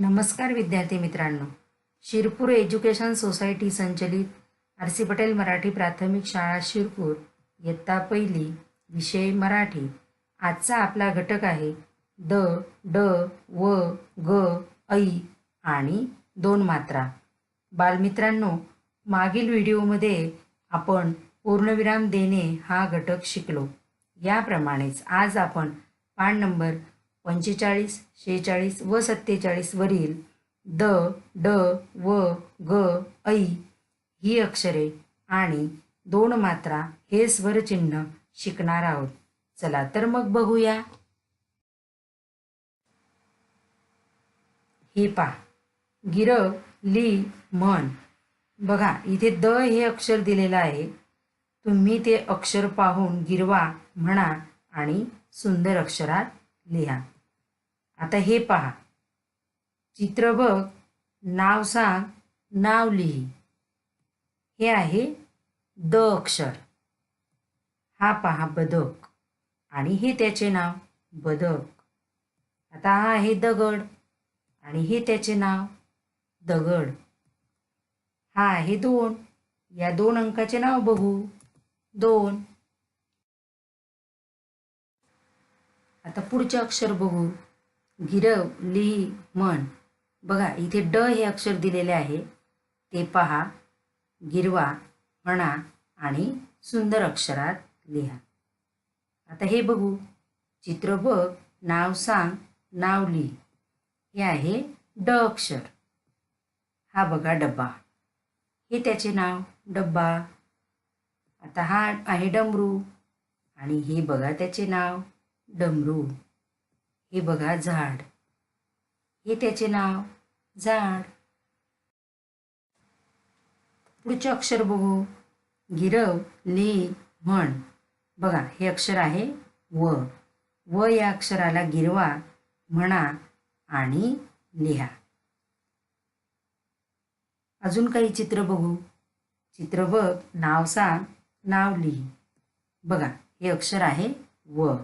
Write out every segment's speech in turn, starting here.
नमस्कार विद्यार्थी मित्रांनो. शिरपूर एज्युकेशन सोसायटी संचलित आर सी पटेल मराठी प्राथमिक शाळा शिरपूर इयत्ता पहिली विषय मराठी. आजचा आपला घटक आहे द ड व ग ऐ आणि दोन मात्रा. बालमित्रांनो मागील व्हिडिओमध्ये आपण पूर्णविराम देणे हा घटक शिकलो. याप्रमाणेच आज आपण पान नंबर पंचेचाळीस शेहेचाळीस व सत्तेचाळीस वरील द ड व ग ऐ ही अक्षरे आणि दोन मात्रा हे स्वरचिन्ह शिकणार आहोत. चला तर मग बघूया. हे पा गिर ली म्हण बघा इथे द हे अक्षर दिलेलं आहे. तुम्ही ते अक्षर पाहून गिरवा म्हणा आणि सुंदर अक्षरात लिहा. आता हे पहा. चित्र बघ. नाव सांग. नाव लिही. हे आहे द अक्षर. हा पहा बदक. आणि हे त्याचे नाव. बदक. आता हा आहे दगड. आणि हे त्याचे नाव. दगड. हा आहे दोन. या दोन अंकाचे नाव बघू. दोन. आता पुढचे अक्षर बघू. गिरव लिही म्हण बघा इथे ड हे अक्षर दिलेले आहे. ते पहा. गिरवा म्हणा आणि सुंदर अक्षरात लिहा. आता हे बघू. चित्र बघ नाव सांग नाव लिही हे आहे ड अक्षर. हा बघा डब्बा. हे त्याचे नाव? डब्बा. आता हा आहे डमरू. आणि हे बघा त्याचे नाव. डमरू. हे बघा झाड. हे त्याचे नाव झाड. पुढचे अक्षर बघू. गिरव ली म्हण. बघा हे अक्षर आहे व. व या अक्षराला गिरवा म्हणा आणि लिहा. अजून काही चित्र बघू. चित्र बघ नाव सांग नाव लिही. बघा हे अक्षर आहे व.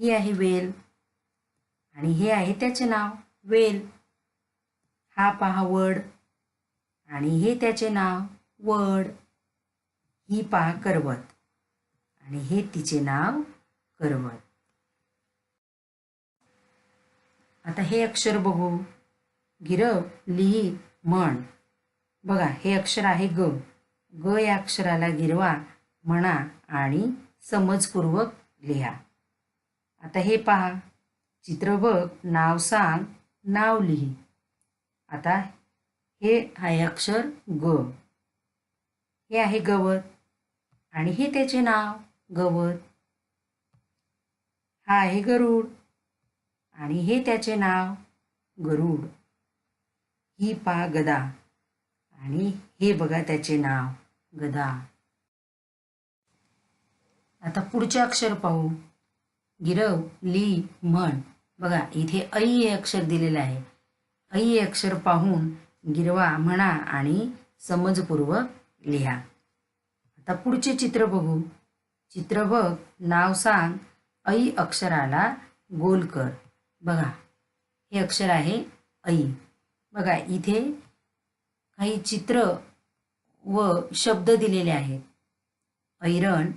ही आहे वेल. आणि हे आहे त्याचे नाव वेल. हा पहा वड. आणि हे त्याचे नाव वड. ही पहा करवत. आणि हे तिचे नाव करवत. आता हे अक्षर बघू. गिरव लिही म्हण. बघा हे अक्षर आहे ग. ग या अक्षराला गिरवा म्हणा आणि समजपूर्वक लिहा. आता हे पहा. चित्र बघ नाव सांग नाव लिही. आता हे आहे अक्षर ग. हे आहे गवत. आणि हे त्याचे नाव गवत. हा आहे गरुड. आणि हे त्याचे नाव गरुड. ही पा गदा. आणि हे बघा त्याचे नाव गदा. आता पुढचे अक्षर पाहू. गिरव ली म्हण. बघा इथे ऐ हे अक्षर दिलेलं आहे. ऐ हे अक्षर पाहून गिरवा म्हणा आणि समजपूर्वक लिहा. आता पुढचे चित्र बघू. चित्र बघ नाव सांग. ऐ अक्षराला गोल कर. बघा हे अक्षर आहे ऐ बघा इथे काही चित्र व शब्द दिलेले आहेत. ऐरण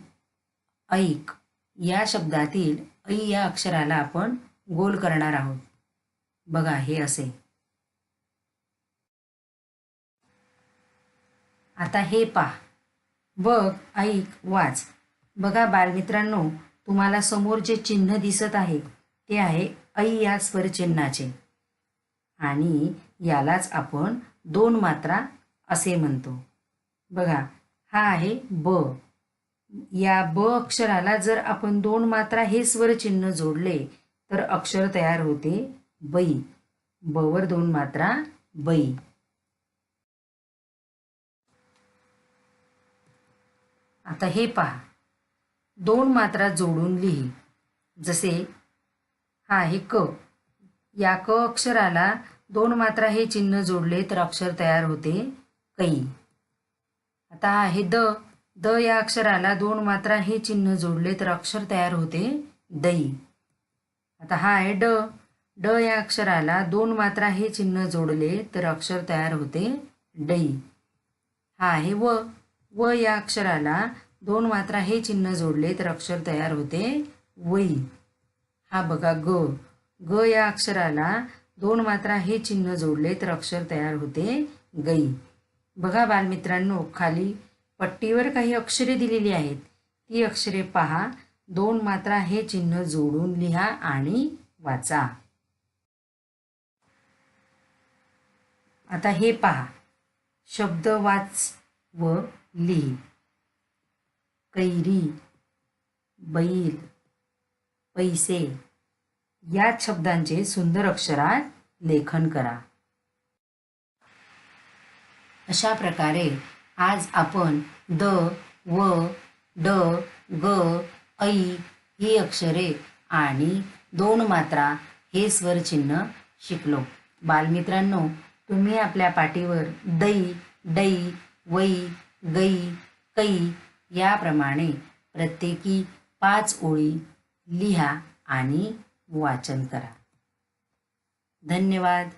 ऐक. या शब्दातील ऐ या अक्षराला आपण गोल करणार आहोत. बघा हे असे. आता हे पा बघ ऐक वाच. बघा बालमित्रांनो तुम्हाला समोर जे चिन्ह दिसत आहे ते आहे ऐ या स्वरचिन्हाचे. आणि यालाच आपण दोन मात्रा असे म्हणतो. बघा हा आहे ब. या ब अक्षराला जर आपण दोन मात्रा हे स्वरचिन्ह जोडले तर अक्षर तयार होते बै बवर दोन मात्रा बै आता हे पहा. दोन मात्रा जोडून लिही. जसे हा आहे क. या क अक्षराला दोन मात्रा हे चिन्ह जोडले तर अक्षर तयार होते कै आता आहे द. द या अक्षराला दोन मात्रा हे चिन्ह जोडले तर अक्षर तयार होते दई. आता हा आहे ड. ड या अक्षराला दोन मात्रा हे चिन्ह जोडले तर अक्षर तयार होते डई हा आहे व. व या अक्षराला दोन मात्रा हे चिन्ह जोडले तर अक्षर तयार होते वई. हा बघा ग. ग या अक्षराला दोन मात्रा हे चिन्ह जोडले तर अक्षर तयार होते गई. बघा बालमित्रांनो खाली पट्टीवर काही अक्षरे दिलेली आहेत. ती अक्षरे पहा. दोन मात्रा हे चिन्ह जोडून लिहा आणि वाचा. आता हे पहा. शब्द वाच व लिही कैरी बैल पैसे. या शब्दांचे सुंदर अक्षरात लेखन करा. अशा प्रकारे आज आपण द व ड ग ऐ ही अक्षरे आणि दोन मात्रा हे स्वरचिन्ह शिकलो. बालमित्रांनो तुम्ही आपल्या पाठीवर दै डै वै गै कै याप्रमाणे प्रत्येकी पाच ओळी लिहा आणि वाचन करा. धन्यवाद.